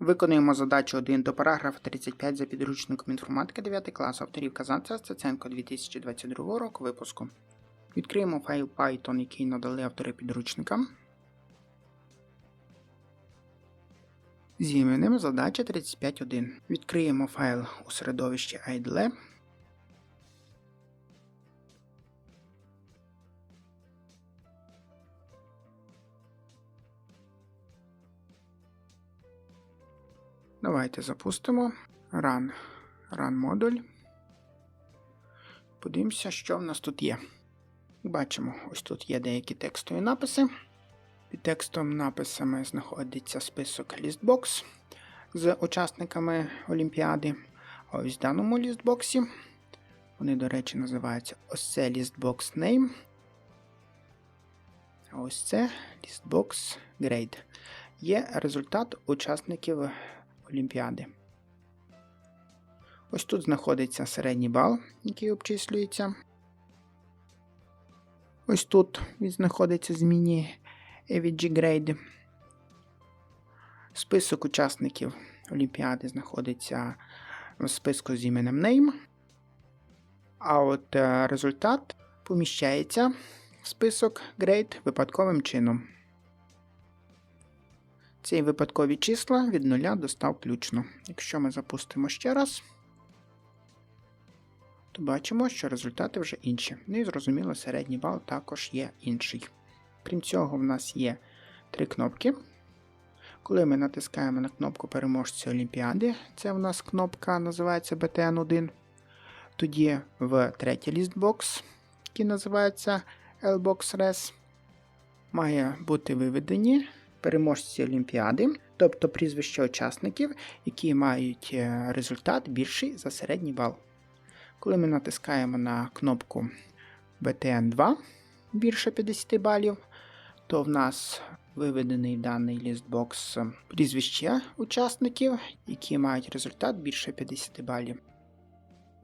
Виконуємо задачу 1 до параграфа 35 за підручником інформатики 9 класу авторів Казанця Стеценко 2022 року випуску. Відкриємо файл Python, який надали автори підручника. З іменем задача 35.1. Відкриємо файл у середовищі IDLE. Давайте запустимо Run, Run модуль. Подивимося, що в нас тут є. Бачимо, ось тут є деякі текстові написи. Під текстом написами знаходиться список лістбокс з учасниками Олімпіади. Ось в даному лістбоксі вони, до речі, називаються ось це лістбокс name. А ось це лістбокс grade. Є результат учасників Олімпіади. Ось тут знаходиться середній бал, який обчислюється. Ось тут він знаходиться зміні AVG Grade. Список учасників Олімпіади знаходиться в списку з іменем Name. А от е, результат поміщається в список Grade випадковим чином. Ці випадкові числа від 0 до 100 включно. Якщо ми запустимо ще раз, то бачимо, що результати вже інші. Ну і зрозуміло, середній бал також є інший. Крім цього, в нас є три кнопки. Коли ми натискаємо на кнопку переможця Олімпіади, це в нас кнопка називається BTN1. Тоді в третій лістбокс, який називається LBox Res, має бути виведені переможці Олімпіади, тобто прізвища учасників, які мають е, результат більший за середній бал. Коли ми натискаємо на кнопку BTN2 більше 50 балів, то в нас виведений даний лістбокс прізвища учасників, які мають результат більше 50 балів.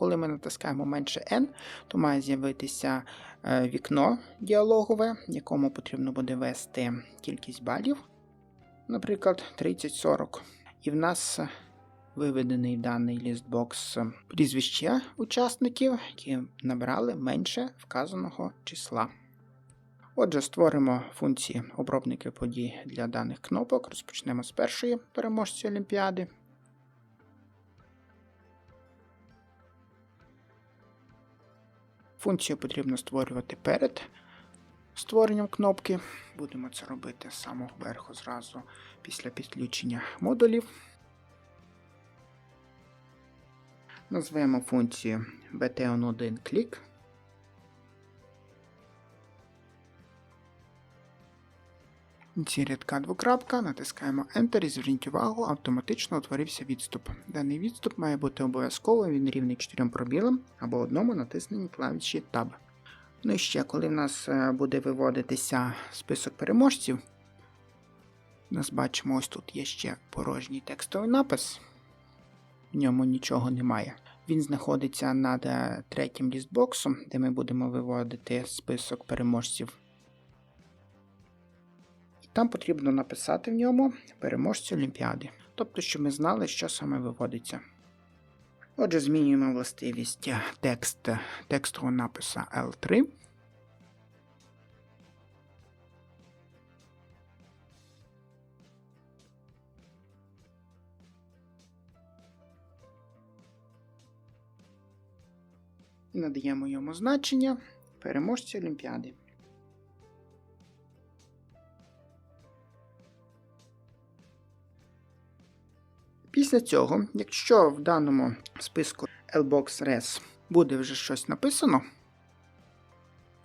Коли ми натискаємо менше N, то має з'явитися е, вікно діалогове, в якому потрібно буде ввести кількість балів, наприклад, 30-40. І в нас виведений даний лістбокс прізвища учасників, які набрали менше вказаного числа. Отже, створимо функції обробники подій для даних кнопок. Розпочнемо з першої переможці Олімпіади. Функцію потрібно створювати перед створенням кнопки. Будемо це робити з самого верху зразу після підключення модулів. Назвемо функцію bton1 Ці рядка двокрапка, натискаємо Enter і зверніть увагу, автоматично утворився відступ. Даний відступ має бути обов'язково, він рівний 4 пробілам або одному натисненні клавіші Tab. Ну і ще, коли в нас е, буде виводитися список переможців, нас бачимо, ось тут є ще порожній текстовий напис, в ньому нічого немає. Він знаходиться над е, третім лістбоксом, де ми будемо виводити список переможців. Там потрібно написати в ньому переможці Олімпіади. Тобто, щоб ми знали, що саме виводиться. Отже, змінюємо властивість текст текстового напису L3. І надаємо йому значення переможці Олімпіади. Після цього, якщо в даному списку LBox Res буде вже щось написано,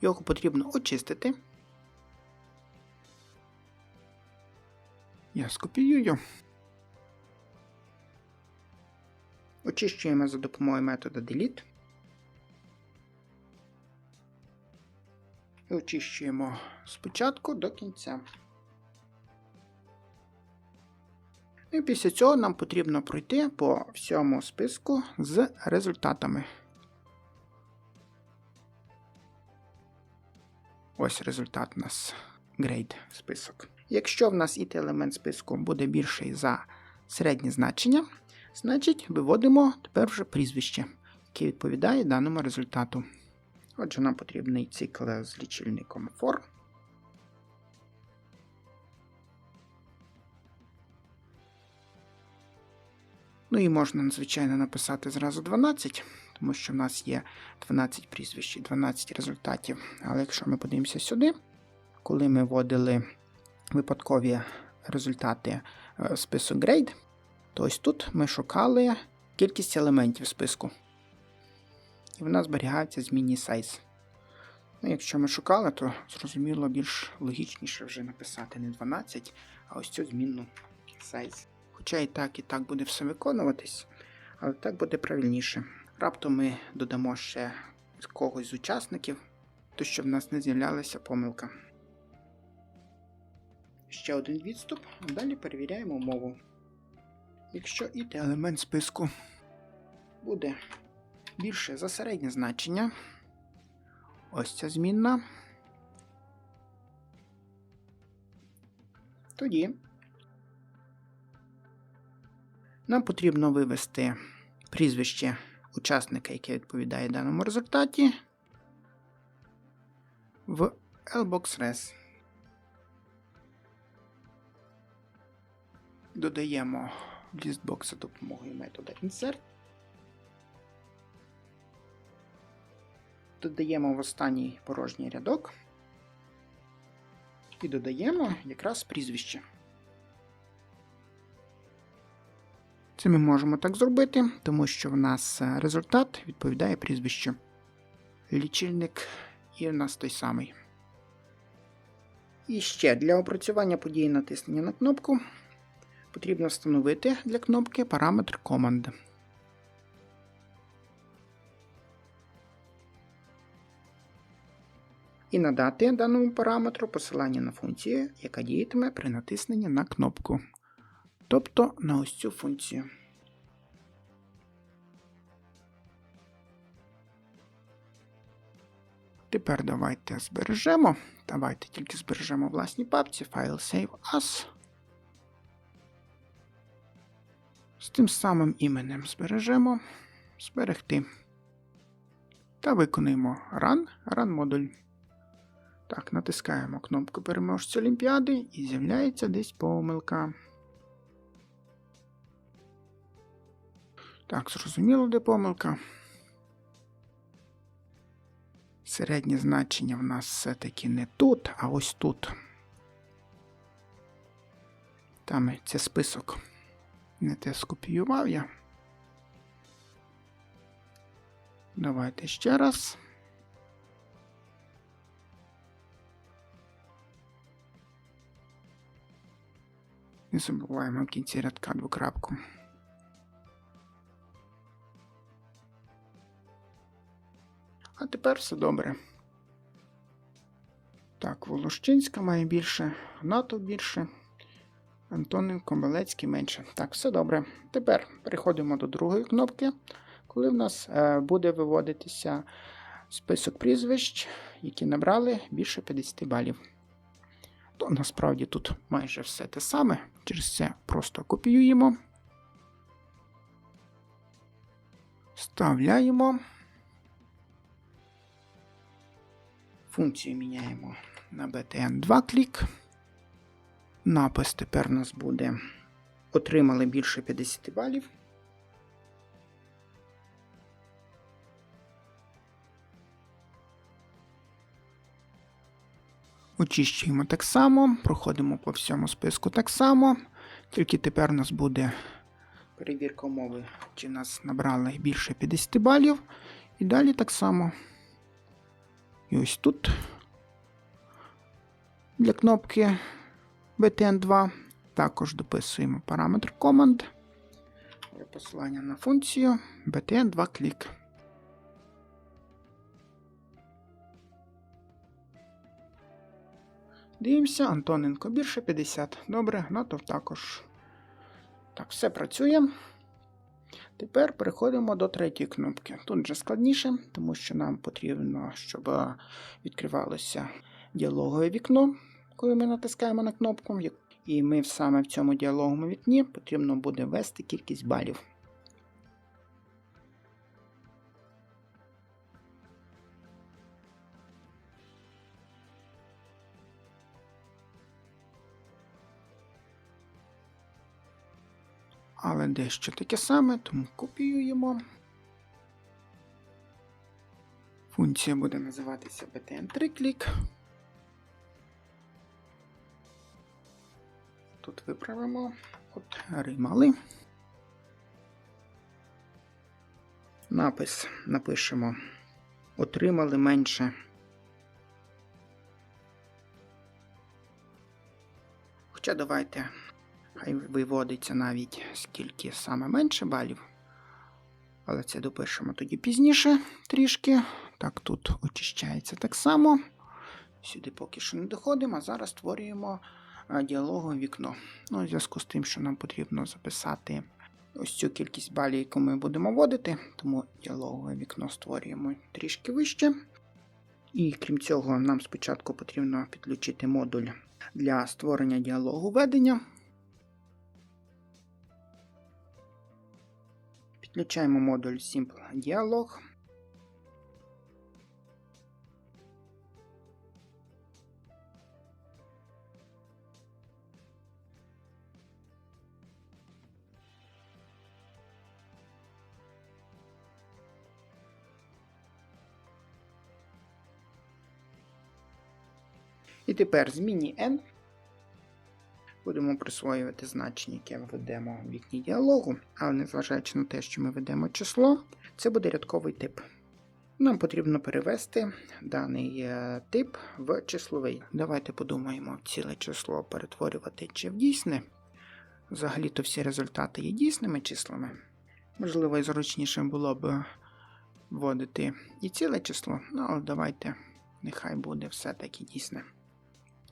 його потрібно очистити. Я скопіюю. Очищуємо за допомогою методу delete. І очищуємо спочатку до кінця. І після цього нам потрібно пройти по всьому списку з результатами. Ось результат у нас grade список. Якщо в нас it елемент списку буде більший за середнє значення. Значить, виводимо тепер вже прізвище, яке відповідає даному результату. Отже, нам потрібний цикл з лічильником for. Ну і можна, звичайно, написати зразу 12, тому що в нас є 12 прізвищ і 12 результатів. Але якщо ми подивимося сюди, коли ми вводили випадкові результати е, в список grade, то ось тут ми шукали кількість елементів списку. І вона зберігається змінній size. Ну, якщо ми шукали, то зрозуміло більш логічніше вже написати не 12, а ось цю змінну size. Хоча і так, і так буде все виконуватись, але так буде правильніше. Раптом ми додамо ще когось з учасників, то щоб в нас не з'являлася помилка. Ще один відступ, далі перевіряємо мову. Якщо id елемент списку буде більше за середнє значення, ось ця змінна, тоді нам потрібно вивести прізвище учасника, яке відповідає даному результаті, в LBoxRes. Додаємо лістбокс за допомогою метода insert. Додаємо в останній порожній рядок і додаємо якраз прізвище. Це ми можемо так зробити, тому що в нас е, результат відповідає прізвищу. Лічильник і в нас той самий. І ще для опрацювання події натиснення на кнопку потрібно встановити для кнопки параметр команд. І надати даному параметру посилання на функцію, яка діятиме при натисненні на кнопку. Тобто на ось цю функцію. Тепер давайте збережемо. Давайте тільки збережемо власні папці, файл Save As. З тим самим іменем збережемо, зберегти. Та виконуємо Run, Run модуль. Так, натискаємо кнопку переможця Олімпіади і з'являється десь помилка. Так, зрозуміло, де помилка. Середнє значення в нас все-таки не тут, а ось тут. Там це список. Не те скопіював я. Давайте ще раз. Не забуваємо в кінці рядка двокрапку. А тепер все добре. Так, Волощинська має більше, НАТО більше. Антонин Комбалецький менше. Так, все добре. Тепер переходимо до другої кнопки, коли в нас е, буде виводитися список прізвищ, які набрали більше 50 балів. То насправді тут майже все те саме. Через це просто копіюємо, вставляємо. Функцію міняємо на btn2 клік. Напис тепер у нас буде отримали більше 50 балів. Очищуємо так само, проходимо по всьому списку так само. Тільки тепер у нас буде перевірка умови, чи нас набрали більше 50 балів. І далі так само. І ось тут для кнопки btn2 також дописуємо параметр команд. Посилання на функцію btn2 клік. Дивимося, Антоненко більше 50. Добре, НАТО також. Так, все працює. Тепер переходимо до третьої кнопки. Тут вже складніше, тому що нам потрібно, щоб відкривалося діалогове вікно, коли ми натискаємо на кнопку. І ми саме в цьому діалоговому вікні потрібно буде ввести кількість балів. Але дещо таке саме, тому копіюємо. Функція буде називатися btn3click. Тут виправимо отримали. Напис напишемо. Отримали менше. Хоча давайте хай виводиться навіть скільки саме менше балів. Але це допишемо тоді пізніше трішки. Так, тут очищається так само. Сюди поки що не доходимо, а зараз створюємо діалогове вікно. Ну, у зв'язку з тим, що нам потрібно записати ось цю кількість балів, яку ми будемо вводити, тому діалогове вікно створюємо трішки вище. І крім цього, нам спочатку потрібно підключити модуль для створення діалогу ведення. Підключаємо модуль Simple Dialog. І тепер зміні n будемо присвоювати значення, яке ми ведемо в вікні діалогу, але незважаючи на те, що ми ведемо число, це буде рядковий тип. Нам потрібно перевести даний е, тип в числовий. Давайте подумаємо, ціле число перетворювати чи в дійсне. Взагалі-то всі результати є дійсними числами. Можливо, і зручніше було б вводити і ціле число, ну але давайте, нехай буде все-таки дійсне.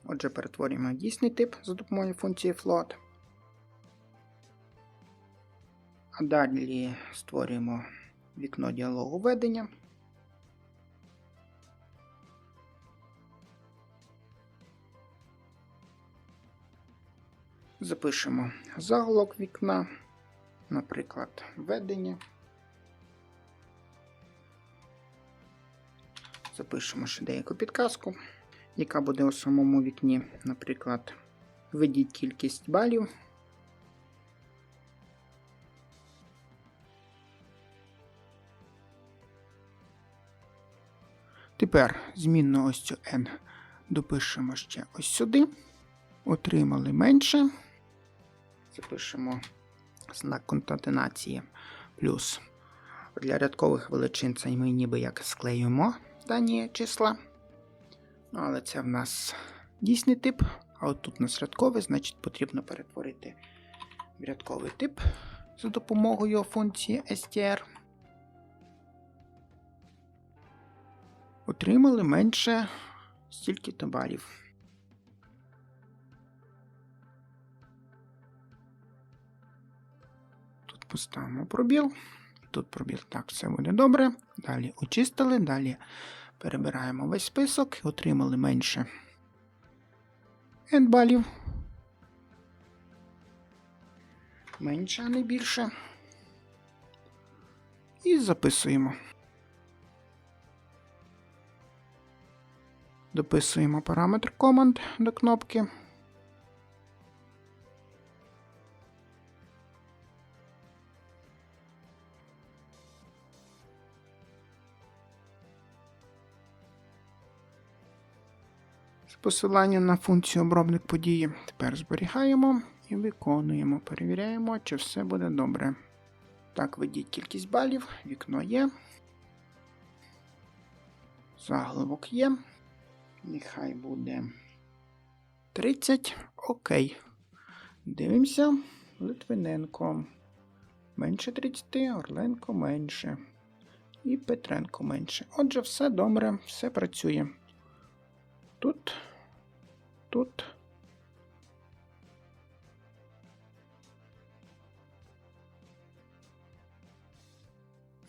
Отже, перетворюємо дійсний тип за допомогою функції float. А далі створюємо вікно діалогу ведення. Запишемо заголовок вікна, наприклад, ведення. Запишемо ще деяку підказку яка буде у самому вікні. Наприклад, введіть кількість балів. Тепер змінну ось цю n допишемо ще ось сюди. Отримали менше. Запишемо знак конкатенації плюс. Для рядкових величин це ми ніби як склеюємо дані числа. Але це в нас дійсний тип, а от тут у нас рядковий, значить потрібно перетворити в рядковий тип за допомогою функції str. Отримали менше стільки-то балів. Тут поставимо пробіл. Тут пробіл. Так, все буде добре. Далі очистили, далі Перебираємо весь список отримали менше балів. Менше, а не більше. І записуємо. Дописуємо параметр команд до кнопки. Посилання на функцію обробник події. Тепер зберігаємо і виконуємо. Перевіряємо, чи все буде добре. Так, введіть кількість балів, вікно є. Заголовок є. Нехай буде 30. Окей. Дивимося. Литвиненко. Менше 30, Орленко менше. І Петренко менше. Отже, все добре, все працює. Тут тут.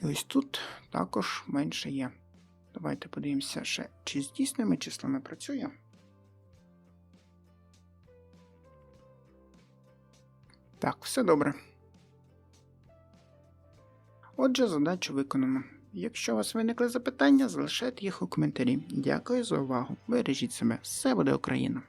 І ось тут також менше є. Давайте подивимося ще, чи з дійсними числами працює. Так, все добре. Отже, задачу виконано. Якщо у вас виникли запитання, залишайте їх у коментарі. Дякую за увагу. Бережіть себе. Все буде Україна!